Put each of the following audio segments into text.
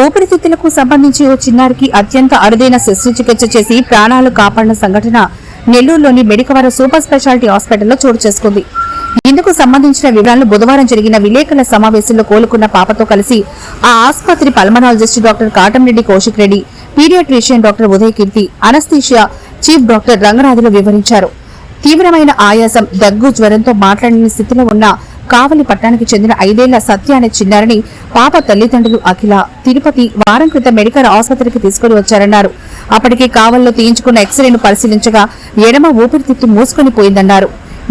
ఊపిరితిత్తులకు సంబంధించి ఓ చిన్నారికి అత్యంత అరుదైన శస్త్రచికిత్స చేసి ప్రాణాలు కాపాడిన సంఘటన నెల్లూరులోని మెడికవర సూపర్ స్పెషాలిటీ హాస్పిటల్లో చోటు చేసుకుంది. ఇందుకు సంబంధించిన వివరాలను బుధవారం జరిగిన విలేకరుల సమావేశంలో కోలుకున్న పాపతో కలిసి ఆ ఆసుపత్రి pulmonologist doctor Katamreddy Kaushik Reddy paediatrician doctor Uday Keerthi anaesthesia chief doctor Ranganathulu వివరించారు. తీవ్రమైన ఆయాసం దగ్గు జ్వరంతో మాట్లాడని స్థితిలో ఉన్న కావలి పట్టణానికి చెందిన ఐదేళ్ళ సత్య అనే చిన్నారిని పాప తల్లిదండ్రులు అఖిల తిరుపతి వారం క్రితం మెడికల్ ఆసుపత్రికి తీసుకుని వచ్చారన్నారు. అప్పటికే కావల్లో తీయించుకున్న ఎక్స్రేను పరిశీలించగా ఎడమ ఊపిరితిత్తు మూసుకొని పోయిందన్నారు.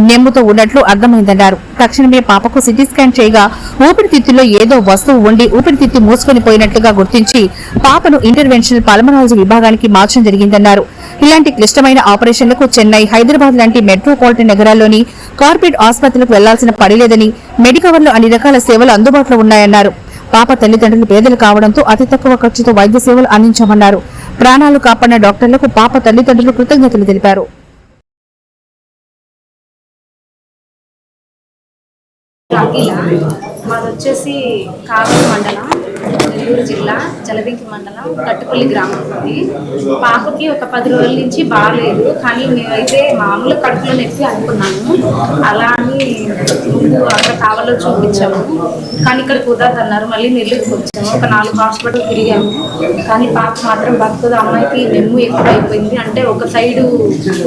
నెమ్ముతో ఉన్నట్లు అర్థమైందన్నారు. తక్షణమే పాపకు సిటీ స్కాన్ చేయగా ఊపిరితిత్తులో ఏదో వస్తువు ఉండి ఊపిరితిత్తి మూసుకొని పోయినట్లుగా గుర్తించి పాపను ఇంటర్వెన్షనల్ పల్మనాలజీ విభాగానికి మార్చడం జరిగిందన్నారు. ఇలాంటి క్లిష్టమైన ఆపరేషన్లకు చెన్నై హైదరాబాద్ లాంటి మెట్రోపాలిటన్ నగరాల్లోని కార్పొరేట్ ఆసుపత్రులకు వెళ్ళాల్సిన పని లేదని మెడికవర్లో అన్ని రకాల సేవలు అందుబాటులో ఉన్నాయన్నారు. పాప తల్లిదండ్రులు పేదలు కావడంతో అతి తక్కువ ఖర్చుతో వైద్య సేవలు అందించామన్నారు. ప్రాణాలు కాపాడిన డాక్టర్లకు పాప తల్లిదండ్రులు కృతజ్ఞతలు తెలిపారు. మాది వచ్చేసి కావలి మండలం. నెల్లూరు జిల్లా జలదింకి మండలం కట్టుపల్లి గ్రామం ఉంది. పాపకి ఒక పది రోజుల నుంచి బాగాలేదు కానీ మేమైతే మామూలు కడుపులో నొప్పి అనుకున్నాము. అలా అని ముందు అక్కడ కావాలో చూపించాము. కానీ ఇక్కడ కుదరదన్నారు మళ్ళీ నెల్లూరుకి వచ్చాము. ఒక నాలుగు హాస్పిటల్ తిరిగాము. కానీ పాప మాత్రం బతుకుదు అమ్మాయికి నెమ్ము ఎక్కువ అయిపోయింది అంటే ఒక సైడు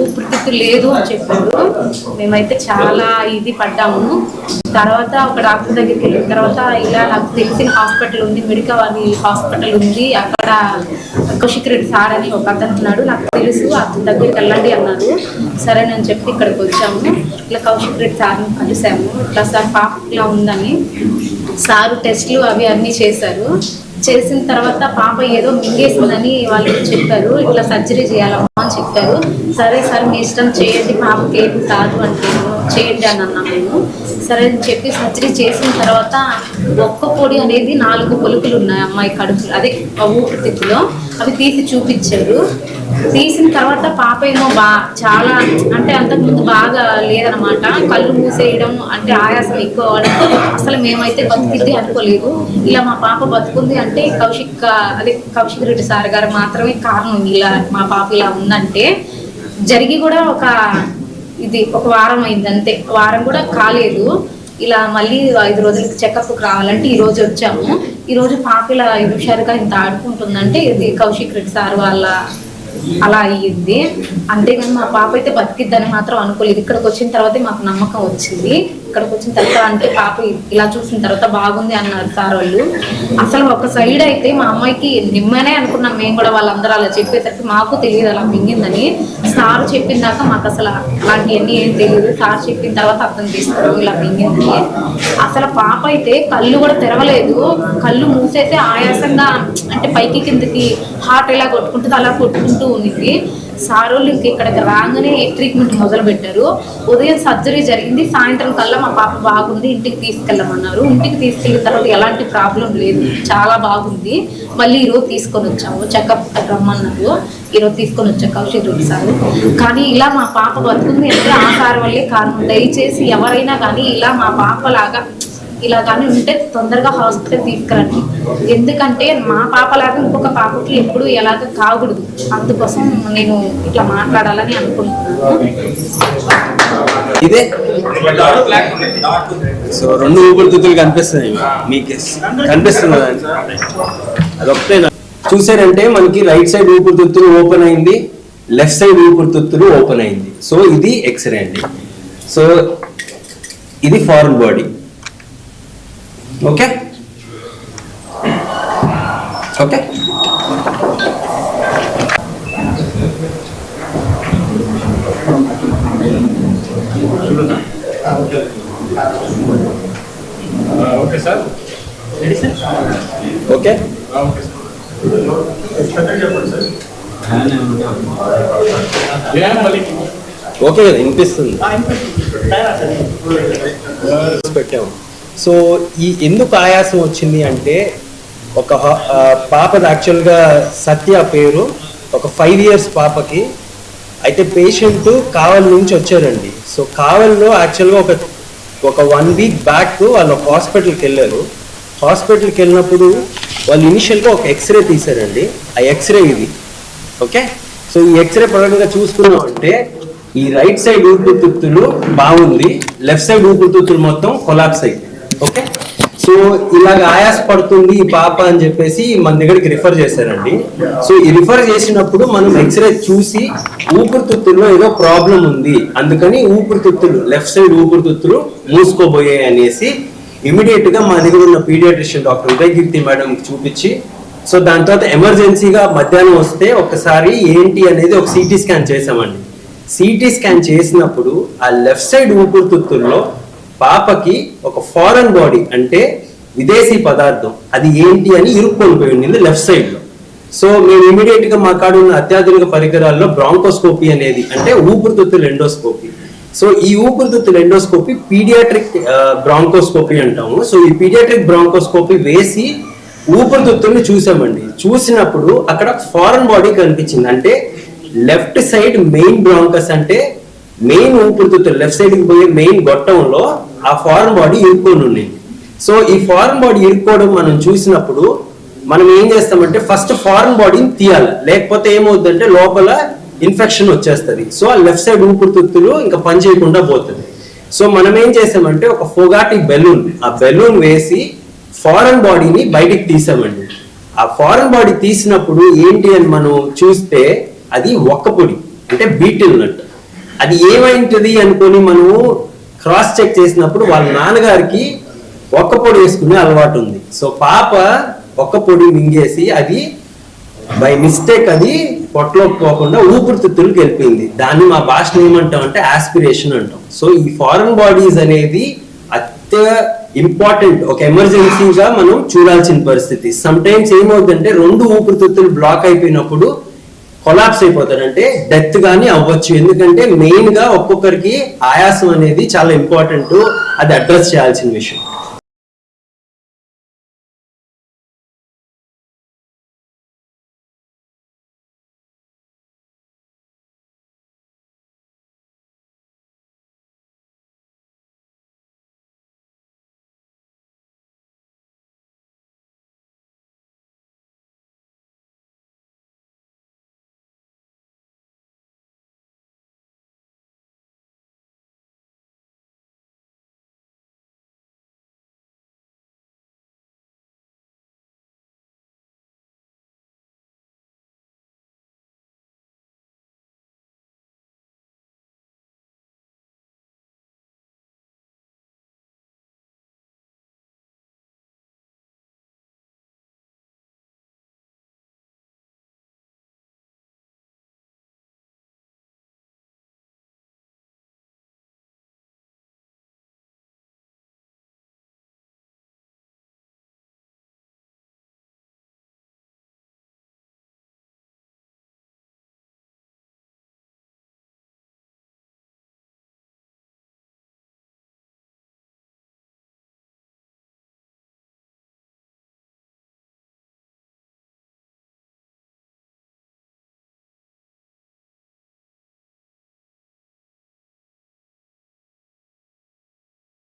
ఊపిరితిత్తు లేదు అని చెప్పారు మేమైతే చాలా ఇది పడ్డాము. తర్వాత ఒక డాక్టర్ దగ్గరికి వెళ్ళిన తర్వాత ఇలా నాకు తెలిసిన హాస్పిటల్ ఉంది మెడికల్ అని హాస్పిటల్ ఉంది. అక్కడ కౌశిక్ రెడ్డి సార్ అని ఒక అతను ఉన్నాడు. నాకు తెలుసు అతని దగ్గరికి వెళ్ళండి అన్నారు సరే అని చెప్పి ఇక్కడికి వచ్చాము. ఇట్లా కౌశిక్ రెడ్డి సార్ని కలిసాము. ఇట్లా సార్ పాప ఇలా ఉందని సారు టెస్ట్లు అవి అన్నీ చేశారు. చేసిన తర్వాత పాప ఏదో మింగేసిందని వాళ్ళు చెప్పారు. ఇట్లా సర్జరీ చేయాలమ్మా అని చెప్పారు. సరే సార్ మీ ఇష్టం చేయండి. పాపకి ఏం కాదు అంటే చేయండి అని అన్నా మేము. సరే అని చెప్పి సర్జరీ చేసిన తర్వాత ఒక్క పొడి అనేది నాలుగు పొలుకులు ఉన్నాయి అమ్మాయి కడుపు అదే ఆ ఊపిరితిత్తులో అవి తీసి చూపించారు. తీసిన తర్వాత పాప ఏమో బా చాలా అంటే అంతకుముందు బాగా లేదనమాట కళ్ళు మూసేయడం అంటే ఆయాసం ఎక్కువ అవడం అసలు మేమైతే బతికిద్ది అనుకోలేదు. ఇలా మా పాప బతుకుంది అంటే కౌశిక్ అదే కౌశిక్ రెడ్డి సార్ గారు మాత్రమే కారణం. ఇలా మా పాప ఇలా ఉందంటే జరిగి కూడా ఒక ఇది ఒక వారం అయింది అంతే. వారం కూడా కాలేదు. ఇలా మళ్ళీ ఐదు రోజులకి చెకప్కి రావాలంటే ఈ రోజు వచ్చాము. ఈ రోజు పాప ఇలా హుషారుగా ఇంత ఆడుకుంటుందంటే ఇది కౌశిక్ రెడ్డి సార్ వాళ్ళ అలా అయ్యింది. అంతేగాని మా పాప అయితే బతికిద్దని మాత్రం అనుకోలేదు. ఇక్కడికి వచ్చిన తర్వాతే మాకు నమ్మకం వచ్చింది. ఇక్కడికి వచ్చిన తర్వాత అంటే పాప ఇలా చూసిన తర్వాత బాగుంది అన్నారు సార్ వాళ్ళు. అసలు ఒక సైడ్ అయితే మా అమ్మాయికి నిమ్మనే అనుకున్నాం. మేము కూడా వాళ్ళందరూ అలా చెప్పేసరికి మాకు తెలియదు అలా మింగిందని. సార్ చెప్పిన దాకా మాకు అసలు అలాంటివన్నీ ఏం తెలియదు. సార్ చెప్పిన తర్వాత అర్థం చేసుకోవడం ఇలా మింగిందని అసలు పాప అయితే కళ్ళు కూడా తెరవలేదు. కళ్ళు మూసేస్తే ఆయాసంగా అంటే పైకి కిందకి హార్ట్ ఎలా కొట్టుకుంటుందో అలా కొట్టుకుంటూ ఉంది సారోళ్ళు ఇంక ఇక్కడికి రాగానే ట్రీట్మెంట్ మొదలు పెట్టారు ఉదయం సర్జరీ జరిగింది సాయంత్రం కల్లా మా పాప బాగుంది ఇంటికి తీసుకెళ్ళమన్నారు. ఇంటికి తీసుకెళ్ళిన తర్వాత ఎలాంటి ప్రాబ్లం లేదు చాలా బాగుంది. మళ్ళీ ఈరోజు తీసుకొని వచ్చాము చెకప్ రమ్మన్నారు. ఈరోజు తీసుకొని వచ్చా కౌశిక్ రెడ్డి సార్. కానీ ఇలా మా పాప బతుకుంది అంటే ఆ సార్ వల్లే కారణం. దయచేసి ఎవరైనా కానీ ఇలా మా పాప లాగా ఇలా కానీ ఉంటే తొందరగా హాస్పిటల్ తీసుకురండి. ఎందుకంటే మా పాపలాగా ఇంకొక పాపకి ఎప్పుడు ఎలాగ కాకూడదు. అందుకోసం నేను ఇట్లా మాట్లాడాలని అనుకుంటున్నాను. ఇదే. సో రెండు ఊపిరితిత్తులు కనిపిస్తున్నాయి మీకు. కనిపిస్తుంది కదండి అదొకటే చూసారంటే మనకి రైట్ సైడ్ ఊపిరితిత్తులు ఓపెన్ అయింది లెఫ్ట్ సైడ్ ఊపిరితిత్తులు ఓపెన్ అయింది. సో ఇది ఎక్స్రే అండి. సో ఇది foreign body. Okay? Okay? Okay sir. Okay? Okay sir. చెప్పండి సార్. ఏం మళ్ళీ. ఓకే కదా వినిపిస్తుంది. పెట్టాము. సో ఈ ఎందుకు ఆయాసం వచ్చింది అంటే ఒక పాపది యాక్చువల్గా సత్య పేరు ఒక ఫైవ్ ఇయర్స్ పాపకి. అయితే పేషెంట్ కావల్ నుంచి వచ్చారండి. సో కావల్లో యాక్చువల్గా ఒక ఒక వన్ వీక్ బ్యాక్ వాళ్ళు ఒక హాస్పిటల్కి వెళ్ళారు. హాస్పిటల్కి వెళ్ళినప్పుడు వాళ్ళు ఇనిషియల్గా ఒక ఎక్స్రే తీశారండి. ఆ ఎక్స్రే ఇది. ఓకే? సో ఈ ఎక్స్రే పరంగా చూసుకున్నాం అంటే ఈ రైట్ సైడ్ ఊపిరితిత్తులు బాగుంది. లెఫ్ట్ సైడ్ ఊపిరితిత్తులు మొత్తం కొలాప్స్ అయింది ఓకే? సో ఇలాగ ఆయాస పడుతుంది ఈ పాప అని చెప్పేసి మన దగ్గరికి రిఫర్ చేశారండి. సో ఈ రిఫర్ చేసినప్పుడు మనం ఎక్స్రే చూసి ఊపిరితిత్తుల్లో ఏదో ప్రాబ్లం ఉంది. అందుకని ఊపిరితిత్తులు లెఫ్ట్ సైడ్ ఊపిరితిత్తులు మూసుకోబోయాయి అనేసి ఇమీడియట్గా మా దగ్గర ఉన్న పీడియాట్రిషియన్ డాక్టర్ ఉదయకీర్తి మేడం చూపించి సో దాని తర్వాత ఎమర్జెన్సీగా మధ్యాహ్నం వస్తే ఒకసారి ఏంటి అనేది ఒక సిటీ స్కాన్ చేసామండి సిటీ స్కాన్ చేసినప్పుడు ఆ లెఫ్ట్ సైడ్ ఊపిరితిత్తుల్లో పాపకి ఒక ఫారెన్ బాడీ అంటే విదేశీ పదార్థం. అది ఏంటి అని ఇరుక్కొని పోయింది ఉండింది లెఫ్ట్ సైడ్లో. సో మేము ఇమీడియట్గా మా కాడ ఉన్న అత్యాధునిక పరికరాల్లో బ్రాంకోస్కోపీ అనేది అంటే ఊపిరితిత్తుల ఎండోస్కోపీ. సో ఈ ఊపిరితిత్తుల ఎండోస్కోపీ పీడియాట్రిక్ బ్రాంకోస్కోపీ అంటాము. సో ఈ పీడియాట్రిక్ బ్రాంకోస్కోపీ వేసి ఊపిరితిత్తుల్ని చూసామండి. చూసినప్పుడు అక్కడ ఫారెన్ బాడీ కనిపించింది. అంటే లెఫ్ట్ సైడ్ మెయిన్ బ్రాంకస్ అంటే మెయిన్ ఊపిరితిత్తులు లెఫ్ట్ సైడ్కి పోయే మెయిన్ గొట్టంలో ఆ ఫారెన్ బాడీ ఇరుక్కొని ఉన్నాయి సో ఈ ఫారెన్ బాడీ ఇరుక్కోవడం మనం చూసినప్పుడు మనం ఏం చేస్తామంటే ఫస్ట్ ఫారెన్ బాడీని తీయాలి. లేకపోతే ఏమవుతుందంటే లోపల ఇన్ఫెక్షన్ వచ్చేస్తుంది. సో ఆ లెఫ్ట్ సైడ్ ఊపిరితిత్తులు ఇంకా పని చేయకుండా పోతుంది. సో మనం ఏం చేసామంటే ఒక ఫోగాటి బెలూన్ ఆ బెలూన్ వేసి ఫారెన్ బాడీని బయటికి తీసామండి. ఆ ఫారెన్ బాడీ తీసినప్పుడు ఏంటి అని మనం చూస్తే అది ఒక్క పొడి అంటే బీటిల్ నట్ అది ఏమైంటది అనుకొని మనము క్రాస్ చెక్ చేసినప్పుడు వాళ్ళ నాన్నగారికి ఒక్క పొడి వేసుకునే అలవాటు ఉంది. సో పాప ఒక్క పొడి మింగేసి అది బై మిస్టేక్ అది పొట్టలోకి పోకుండా ఊపిరితిత్తులకు వెళ్ళిపోయింది. దాన్ని మా భాషలో ఏమంటాం అంటే ఆస్పిరేషన్ అంటాం. సో ఈ ఫారెన్ బాడీస్ అనేది అత్య ఇంపార్టెంట్. ఒక ఎమర్జెన్సీగా మనం చూడాల్సిన పరిస్థితి. సమ్ టైమ్స్ ఏమవుతుందంటే రెండు ఊపిరితిత్తులు బ్లాక్ అయిపోయినప్పుడు కొలాప్స్ అయిపోతారంటే డెత్ కానీ అవ్వచ్చు. ఎందుకంటే మెయిన్గా ఒక్కొక్కరికి ఆయాసం అనేది చాలా ఇంపార్టెంట్. అది అడ్రస్ చేయాల్సిన విషయం.